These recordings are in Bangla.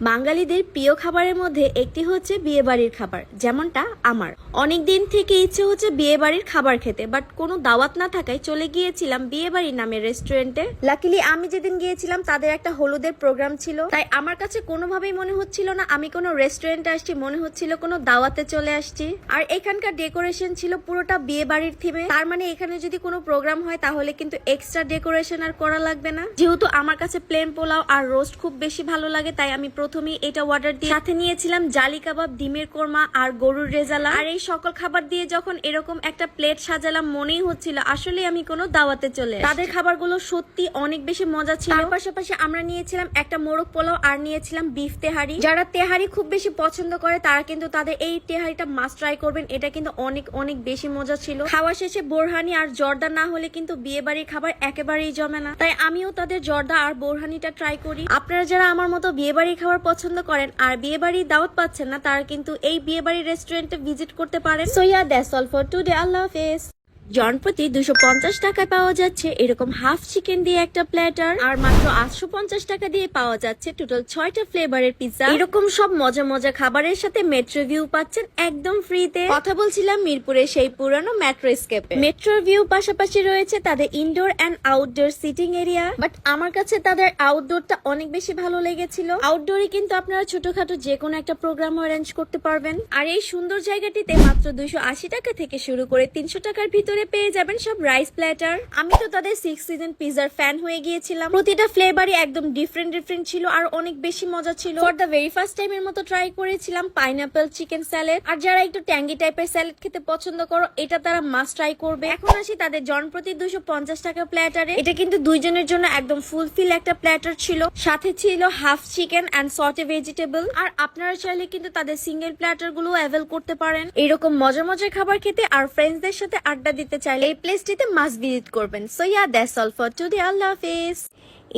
বাঙালিদের প্রিয় খাবারের মধ্যে একটি হচ্ছে বিয়ে বাড়ির খাবার, যেমনটা আমার। অনেক দিন থেকে ইচ্ছে হচ্ছে বিয়ে বাড়ির খাবার খেতে বাট কোনো দাওয়াত না থাকায় চলে গিয়েছিলাম বিয়ে বাড়ি নামের রেস্টুরেন্টে লাকিলি আমি যেদিন গিয়েছিলাম, তাদের একটা হলুদের প্রোগ্রাম ছিল। তাই আমার কাছে কোনোভাবেই মনে হচ্ছিল না আমি কোনো রেস্টুরেন্টে আসছি, মনে হচ্ছিল কোনো দাওয়াতে চলে আসছি। আর এখানকার ডেকোরেশন ছিল পুরোটা বিয়ে বাড়ির থিমে তার মানে এখানে যদি কোনো প্রোগ্রাম হয়, তাহলে কিন্তু এক্সট্রা ডেকোরেশন আর করা লাগবে না। যেহেতু আমার কাছে প্লেন পোলাও আর রোস্ট খুব বেশি ভালো লাগে, তাই আমি প্রথমেই এটা অর্ডার দিয়ে সাথে নিয়েছিলাম জালি কাবাব, ডিমের কোরমা আর গরুর রেজালা। আর এই সকল খাবার দিয়ে যখন এরকম একটা প্লেট সাজালাম, মনেই হচ্ছিল আসলে আমি কোনো দাওয়াতে চলে। তাদের খাবারগুলো সত্যি অনেক বেশি মজা ছিল। পাশাপাশি আমরা নিয়েছিলাম একটা মোরগ পোলাও আর নিয়েছিলাম বিফ তেহারি। যারা তেহারি খুব বেশি পছন্দ করে, তারা কিন্তু তাদের এই তেহারিটা মাস্ট ট্রাই করবেন। এটা কিন্তু অনেক অনেক বেশি মজা ছিল। খাওয়া শেষে বোরহানি আর জর্দা না হলে কিন্তু বিয়ে বাড়ির খাবার একেবারেই জমে না। তাই আমিও তাদের জর্দা আর বোরহানিটা ট্রাই করি। আপনারা যারা আমার মতো বিয়ে বাড়ির খাবার পছন্দ করেন আর বিয়ে বাড়ি দাওয়াত পাচ্ছেন না, তারা কিন্তু এই বিয়ে বাড়ির রেস্টুরেন্টে ভিজিট করতে পারেন। So yeah that's all for today আল্লাহ হাফেজ। জন প্রতি দুশো পঞ্চাশ টাকায় পাওয়া যাচ্ছে এরকম হাফ চিকেন দিয়ে একটা প্ল্যাটার, আর মাত্র আটশো পঞ্চাশ টাকা দিয়ে পাওয়া যাচ্ছে টোটাল ছয়টা ফ্লেভারের পিৎজা। এরকম সব মজা মজা খাবারের সাথে মেট্রো ভিউ পাচ্ছেন একদম ফ্রিতে। কথা বলছিলাম মিরপুরের সেই পুরানো মেট্রো স্কেপে মেট্রো ভিউ পাশাপাশি রয়েছে তাদের indoor and outdoor seating area but আমার কাছে তাদের আউটডোরটা অনেক বেশি ভালো লেগেছিল। আউটডোরে কিন্তু আপনারা ছোটখাটো যে কোনো একটা প্রোগ্রাম অ্যারেঞ্জ করতে পারবেন। আর এই সুন্দর জায়গাটিতে মাত্র দুইশো আশি টাকা থেকে শুরু করে তিনশো টাকার ভিতরে পেয়ে যাবেন সব রাইস প্ল্যাটার আমি তো তাদের সিক্স সিজন পিজার ফ্যান হয়ে গিয়েছিলাম। প্রতিটা ফ্লেভারই একদম ডিফারেন্ট ডিফারেন্ট ছিল আর অনেক বেশি মজা ছিল। For the very first time এর মতো ট্রাই করেছিলাম পাইনাপেল চিকেন স্যালাড আর যারা একটু ট্যাঙ্গি টাইপের স্যালাড খেতে পছন্দ করো, এটা তারা মাস্ট ট্রাই করবে। এখন আসি তাদের জন প্রতি দুশো পঞ্চাশ টাকা প্ল্যাটারে এটা কিন্তু দুইজনের জন্য একদম ফুলফিল একটা প্ল্যাটার ছিল। সাথে ছিল half chicken and saute vegetable আর আপনারা চাইলে কিন্তু তাদের সিঙ্গেল প্ল্যাটারগুলো অ্যাভেল করতে পারেন। এরকম মজার মজার খাবার খেতে আর ফ্রেন্ডসদের সাথে আড্ডা দিতে চাইলে এই প্লেসটিতে মাস্ট ভিজিট করবেন। So yeah that's all for today আল্লাহ হাফেজ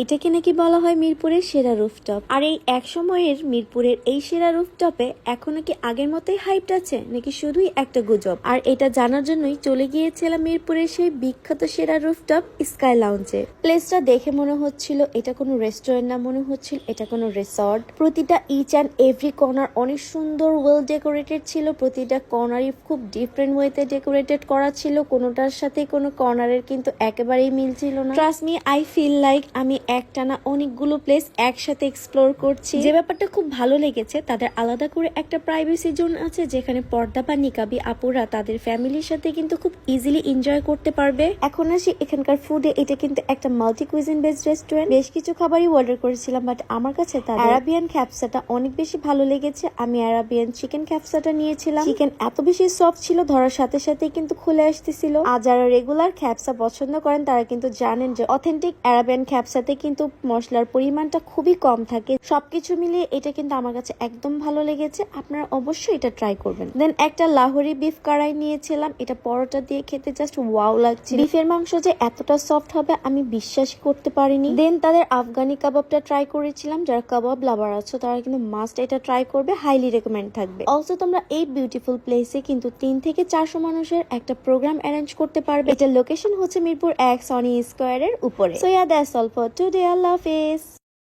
এটাকে নাকি বলা হয় মিরপুরের সেরা রুফটপ। আর এই এক সময়ের মিরপুরের এই সেরা রুফটপে এখনও কি আগের মতোই হাইট আছে? নাকি শুধুই একটা গুজব? আর এটা জানার জন্যই চলে গিয়েছিলাম মিরপুরের সেই বিখ্যাত সেরা রুফটপ স্কাই লাউঞ্জে প্লেসটা দেখে মনে হচ্ছিল এটা কোনো রেস্টুরেন্ট না, মনে হচ্ছিল এটা কোনো রিসর্ট প্রতিটা ইচ অ্যান্ড এভরি কর্নার অনেক সুন্দর ওয়েল ডেকোরেটেড ছিল। প্রতিটা কর্নারই খুব ডিফারেন্ট ওয়েতে ডেকোরেটেড করা ছিল। কোনোটার সাথে কোনো কর্নারের কিন্তু একেবারেই মিল ছিল না। Trust me I feel like আমি একটানা অনেকগুলো প্লেস একসাথে এক্সপ্লোর করছি। যে ব্যাপারটা খুব ভালো লেগেছে তাদের আলাদা করে একটা প্রাইভেসি জোন আছে যেখানে পর্দা বা নিকাবি আপুরা তাদের ফ্যামিলির সাথে কিন্তু খুব ইজিলি এনজয় করতে পারবে। এখন আসি এখানকার ফুডে এটা কিন্তু একটা মাল্টি কুইজিন বেসড রেস্টুরেন্ট বেশ কিছু খাবারই অর্ডার করেছিলাম বাট আমার কাছে তার অ্যারাবিয়ান খ্যাপসাটা অনেক বেশি ভালো লেগেছে। আমি অ্যারাবিয়ান চিকেন খ্যাপসাটা নিয়েছিলাম। চিকেন এত বেশি সফট ছিল ধরার সাথে সাথে কিন্তু খুলে আসতেছিল। আর যারা রেগুলার খ্যাপসা পছন্দ করেন তারা কিন্তু জানেন যে অথেন্টিক অ্যারাবিয়ান খ্যাপসাতে কিন্তু মশলার পরিমাণটা খুবই কম থাকে। সবকিছু মিলিয়ে এটা কিন্তু আমার কাছে একদম ভালো লেগেছে। আপনারা অবশ্যই এটা ট্রাই করবেন। দেন একটা লাহোরি বিফ কারাই নিয়েছিলাম। এটা পরোটা দিয়ে খেতে জাস্ট ওয়াও লাগছে বিফের মাংস যে এতটা সফট হবে আমি বিশ্বাস করতে পারিনি। দেন তাদের আফগানি কাবাবটা ট্রাই করেছিলাম। যারা কাবাব লাভার আছো, তারা কিন্তু মাস্ট এটা ট্রাই করবে। হাইলি রেকমেন্ড থাকবে। অলসো তোমরা এই বিউটিফুল প্লেসে কিন্তু তিন থেকে চারশো মানুষের একটা প্রোগ্রাম অ্যারেঞ্জ করতে পারবে। এটা লোকেশন হচ্ছে মিরপুর এক সনি স্কোয়ারের উপরে। So yeah that's all for today আল্লাহ হাফেজ